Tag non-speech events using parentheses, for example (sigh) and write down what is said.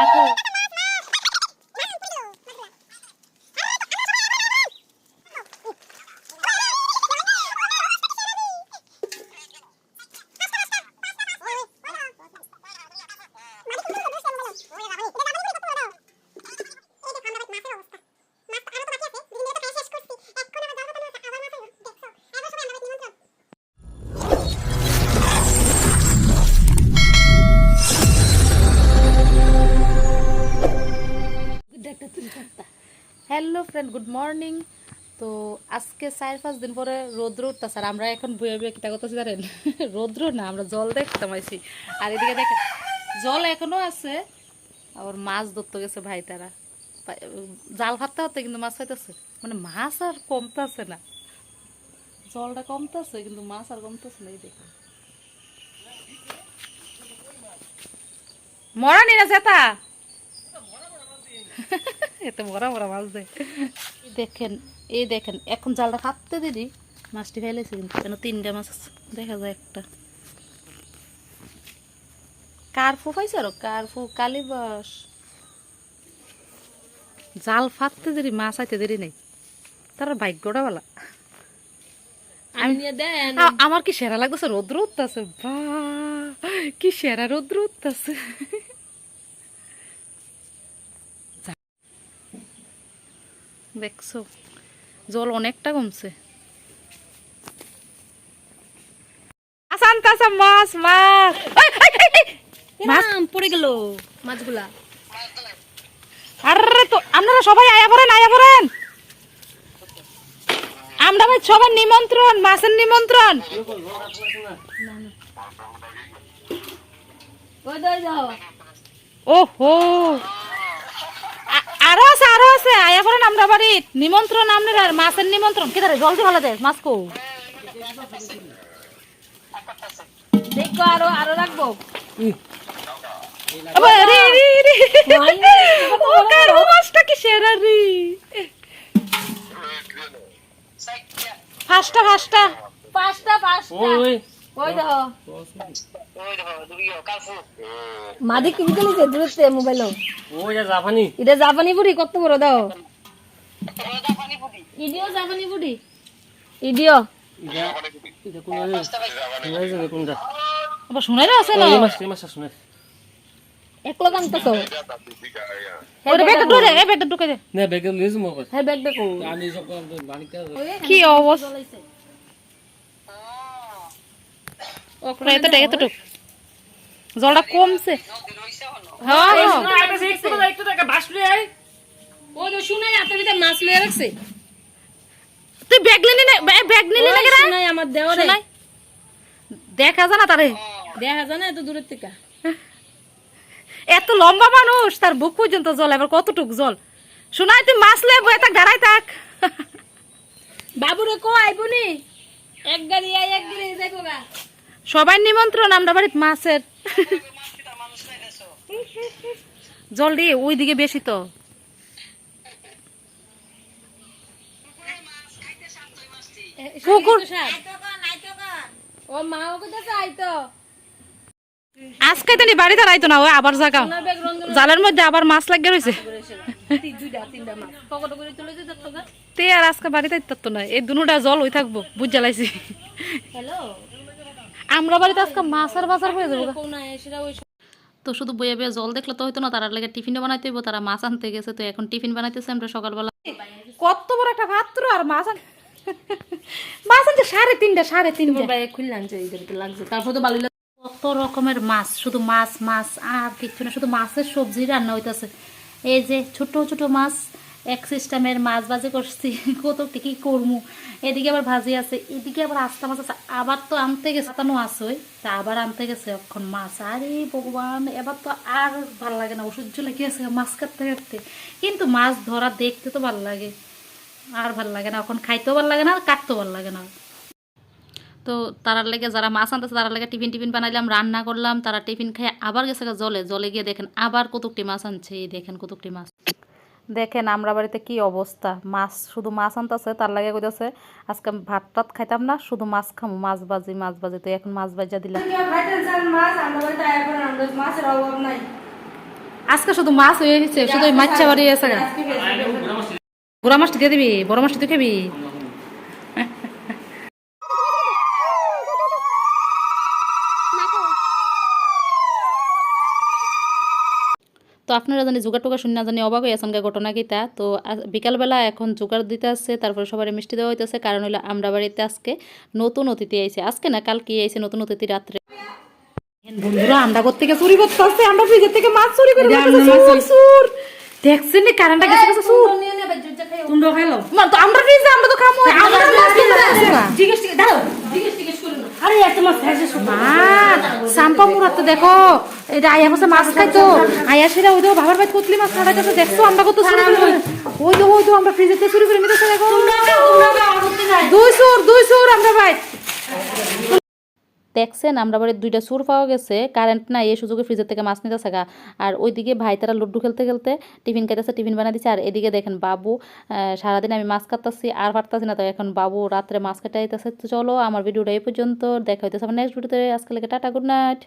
Marco. Hello friend, good morning. তো আজকে চার পাঁচ দিন পরে রৌদ্র উঠতেছে আর আমরা এখন বয়ে বয়ে কিতা করতেছি জানেন? (laughs) রৌদ্র না, আমরা জল দেখতাম আইছি। আর এদিকে দেখেন, জল এখনও আছে, আবার মাছ ধরতে গেছে ভাই তারা। জাল ফাটতে হতে কিন্তু মাছ পাইতেছে। মানে মাছ আর কমতেছে না। জলটা কমতেছে, কিন্তু মাছ আর কমতেছে না, এই দেখুন। মরা নি না জেতা? (laughs) এতে বড় বড় মাছ দেয় দেখেন এই দেখেন এখন জালটা কাটতে দিদি মাছটি ফেলেছে কিন্তু কেন তিনটা মাছ দেখা যায় একটা। কারফু পাইছে আরও কারফু কালিবাস। জাল ফাটতে দেরি মাছ আইতে দেরি নেই। তার ভাগ্যটা বলা আমি নিয়ে দেন। আমার কি সেরা লাগতেছে? রৌদ্র উঠতেছে বা কি সেরা রৌদ্র উঠতেছে। দেখছ? জল অনেকটা কমছে। আসান মাছ মাছ। এই, এই, এই, এই! মাছ মাছ পড়ে গেল মাছগুলা। আরে তো আপনারা সবাই আয়া পড়েন আয়া পড়েন আমরা ভাই সবার নিমন্ত্রণ মাছের নিমন্ত্রণ। ওহো! আরও আছে আরও আছে। আয়া পড়েন আমরা বাড়ি নিমন্ত্রণ আপনার আর মাছের নিমন্ত্রণ। কি ধরে জলদি ভালো দেয় মাছ কো দেখো আরও আরও রাখব। আবার রে। রে রে ও কি ফাস্টা ফাস্টা পাঁচটা পাঁচটা ওই দেখো মাদি কি বিকেলি যে দূরতে মোবাইল ওইটা জাপানি। এটা জাপানি বুড়ি কত বড় দাও। ইডিও জাপানি বুড়ি। ইডিও। শুনাই আছে না। একলো কামতাছো ওরে ব্যাগটা ঢুকে দে এই ব্যাগটা ঢুকে দে না বেগে লিজ মো কর হ্যাঁ ব্যাগ দেখো আমি সব বাড়িতে কি অবস্থা ওরে এতটা এতটুক জলটা কমছে। হ্যাঁ হ্যাঁ। একটু টাকা বাসলে আই ওই তো শুনে হাতের ভিতরে মাছ লয়ে রাখছে। তুই ব্যাগ নিলি না ব্যাগ- ব্যাগ নিলি না কেন শুনাই আমার দেওয়ারে শোনাই। দেখা জানা তারে। দেখা যায় না এত দূরের থেকে। এত লম্বা মানুষ তার বুক পর্যন্ত জল এবার কতটুক জল? শোনাই তুই মাছ লে বয়ে থাক দাঁড়াই থাক। বাবুরে কো আইবনি এক গাড়ি আই এক গাড়ি দেখো গা। সবাই নিমন্ত্রণ, আমরা বাড়িতে মাছের। জল ওইদিকে বেশি তো। পুকুর ও মা আইতো আজকে তো বাড়িতে রাইতো না ওই আবার জাগা জালের মধ্যে আবার মাছ লাগিয়ে রয়েছে তো তে আর আজকে বাড়িতে তো না, এই দুটা জল হয়ে থাকব, বুঝ জ্বালাইছি। হ্যালো আমরা বাড়িতে আজকে মাছ আর বাজার হয়ে যাব তো শুধু বইয়ে বইয়ে জল দেখলে তো হইতো না তারা লাগে টিফিনও বানাইতে হইব তারা মাছ আনতে গেছে তো এখন টিফিন বানাইতেছে আমরা সকালবেলা। কত বড় একটা পাত্র আর মাছ আন (laughs) মাছ আনছে সাড়ে তিনটা সাড়ে তিনটা। খুললাম যে লাগছে। তারপর তো ভালো কত রকমের মাছ শুধু মাছ মাছ আর কিচ্ছু না শুধু মাছের সবজি রান্না হইতেছে। এই যে ছোট ছোট মাছ এক সিস্টেমের মাছ ভাজি করছি কত কি করমু? এদিকে আবার ভাজি আছে, এদিকে আবার আস্তা মাছ আছে, আবার তো আনতে গেছে তানো আছে ওই, তা আবার আনতে গেছে এখন মাছ। আরে ভগবান, এবার তো আর ভালো লাগে না ওষুধ লেগে আছে মাছ কাটতে কাটতে। কিন্তু মাছ ধরা দেখতে তো ভালো লাগে, আর ভালো লাগে না, এখন খাইতেও ভালো লাগে না, আর কাটতেও ভালো লাগে না। তো তারার লেগে যারা মাছ আনতেছে, তারার লেগে টিফিন টিফিন বানাইলাম, রান্না করলাম, তারা টিফিন খেয়ে আবার গেছে জলে। জলে গিয়ে দেখেন আবার কতকটি মাছ আনছে দেখেন কতকটি মাছ। দেখেন আমরা বাড়িতে কি অবস্থা। মাছ শুধু মাছ আনতেছে তার লাগে কইতাছে আজকে ভাত টাত খাইতাম না শুধু মাছ খামু মাছ বাজি মাছ বাজি তো এখন মাছ বাজা দিলাম। আজকে শুধু মাছ হয়ে গেছে শুধু মাছ বাড়ি আছে গোড়া মাছটি দিয়ে দিবি বড় মাছটি তুই খাবি। তো আপনারা জানি জোগাড় টোগাড় শুনে না জানি অবাক হয়ে আছেন গা ঘটনা কিতা। তো বিকালবেলা এখন জোগাড় দিতে আসছে তারপরে সবাই মিষ্টি দেওয়া হইতেছে কারণ হইল আমরা বাড়িতে আজকে নতুন অতিথি আইছে। আজকে না কালকে আইছে নতুন অতিথি রাত্রে। বন্ধুরা আমরা করতে থেকে চুরি করতে আসছে? আমরা ফ্রিজের থেকে মাছ চুরি করে চুর চুর দেখছেন নি কারেন্টটা গেছে গেছে চুর কুন্ড খাইলো? মা, তো আমরা ফ্রিজে আমরা তো খামো। আমরা মাছ কিনতে আসছে। জিজ্ঞেস জিজ্ঞেস করুন আরে এত মাছ খাইছে মা সাম্পা মুরাত তো দেখো। এটা আয়া বসে মাছ খাইতো। আয়া সেটা ওই দেখো বাবার ভাই কুতলি মাছ ছাড়া গেছে দেখছ? আমরা কত চুরি করে ওই তো ওই তো আমরা ফ্রিজেতে চুরি করে নিতেছে দেখো। দুই সুর দুই সুর আমরা ভাই। দেখছেন, আমরা বাড়ির দুইটা সুর পাওয়া গেছে কারেন্ট নাই, এই সুযোগে ফ্রিজের থেকে মাছ নিতে থাকা আর ওইদিকে ভাই তারা লুড্ডু খেলতে খেলতে টিফিন খাইতেছে, টিফিন বানা দিচ্ছে আর এদিকে দেখেন বাবু সারাদিন আমি মাছ কাটতেছি, আর পারতাছি না তো। এখন বাবু রাত্রে মাছ কাটাইতেছে। তো চলো, আমার ভিডিওটা এই পর্যন্ত। দেখা হইতেছে আমার নেক্সট ভিডিওতে আজকে লেগে টাটা গুড নাইট